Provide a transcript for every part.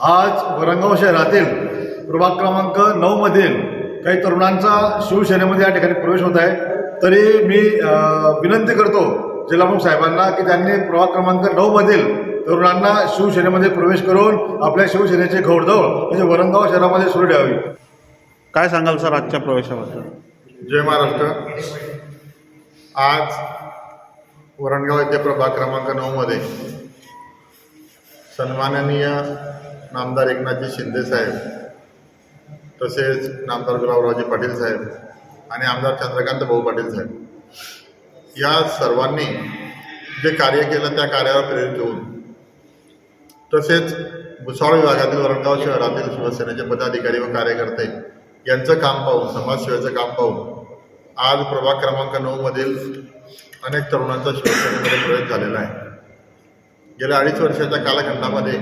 आज वरंगाव शहरातील प्रभाग क्रमांक नऊ मधील काही तरुणांचा शिवसेनेमध्ये या ठिकाणी प्रवेश होत आहे. तरी मी विनंती करतो जिल्हाप्रमुख साहेबांना की त्यांनी प्रभाग क्रमांक नऊ मधील तरुणांना शिवसेनेमध्ये प्रवेश करून आपल्या शिवसेनेचे घोडदौड म्हणजे वरंगाव शहरामध्ये सुरू ठेवावी. काय सांगाल सर आजच्या प्रवेशाबद्दल? जय महाराष्ट्र. आज वरणगाव येथे प्रभाग क्रमांक नऊमध्ये सन्माननीय नामदार एकनाथजी शिंदे साहेब तसेच नामदार गुलाबरावजी पाटील साहेब आणि आमदार चंद्रकांत भाऊ पाटील साहेब. या सर्वांनी जे कार्य केलं त्या कार्यावर प्रेरित होऊन तसेच भुसावळ विभागातील वरणगाव शहरातील शिवसेनेचे पदाधिकारी व कार्यकर्ते यांचं काम पाहून समाजसेवेचं काम पाहून आज प्रभाग क्रमांक नऊमधील अनेक तरुणांचा शिवसेनेमध्ये प्रवेश झालेला आहे. गेल्या अडीच वर्षाच्या कालखंडामध्ये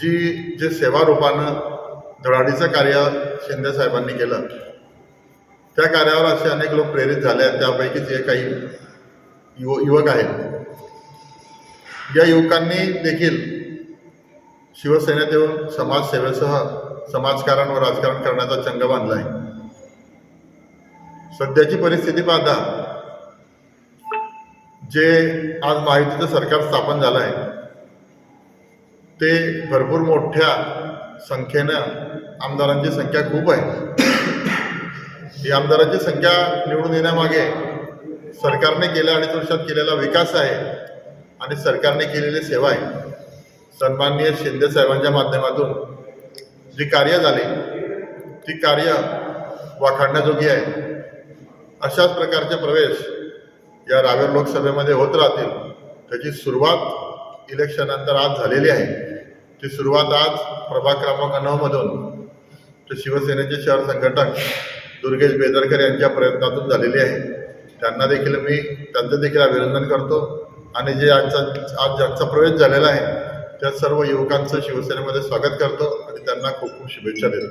जी जे सेवारूपानं धडाडीचं कार्य शिंदे साहेबांनी केलं त्या कार्यावर असे अनेक लोक प्रेरित झाले आहेत. त्यापैकी जे काही युव युवक आहेत. या युवकांनी देखील शिवसेनेत येऊन समाजसेवेसह समाजकारण व राजकारण करण्याचा चंग बांधला आहे सध्याची परिस्थिती पाहता जे आज महायुतीचं सरकार स्थापन झालं आहे ते भरपूर मोठ्या संख्येनं आमदारांची संख्या खूप आहे. ही आमदारांची संख्या निवडून येण्यामागे सरकारने गेल्या अडीच वर्षात केलेला विकास आहे आणि सरकारने केलेली सेवा आहे. सन्माननीय शिंदे साहेबांच्या माध्यमातून जी कार्य झाली ती कार्य वाखाणण्याजोगी आहे. अशाच प्रकारचे प्रवेश या रावेर लोकसभेमध्ये होत राहतील. त्याची सुरुवात इलेक्शननंतर आज झालेली आहे. ती सुरुवात आज प्रभाग क्रमांक नऊमधून ते शिवसेनेचे शहर संघटक दुर्गेश बेदरकर यांच्या प्रयत्नातून झालेली आहे. त्यांना देखील मी त्यांचं देखील अभिनंदन करतो. आणि जे आजचा आज ज्यांचा प्रवेश झालेला आहे त्या सर्व युवकांचं शिवसेनेमध्ये स्वागत करतो आणि त्यांना खूप खूप शुभेच्छा देतो.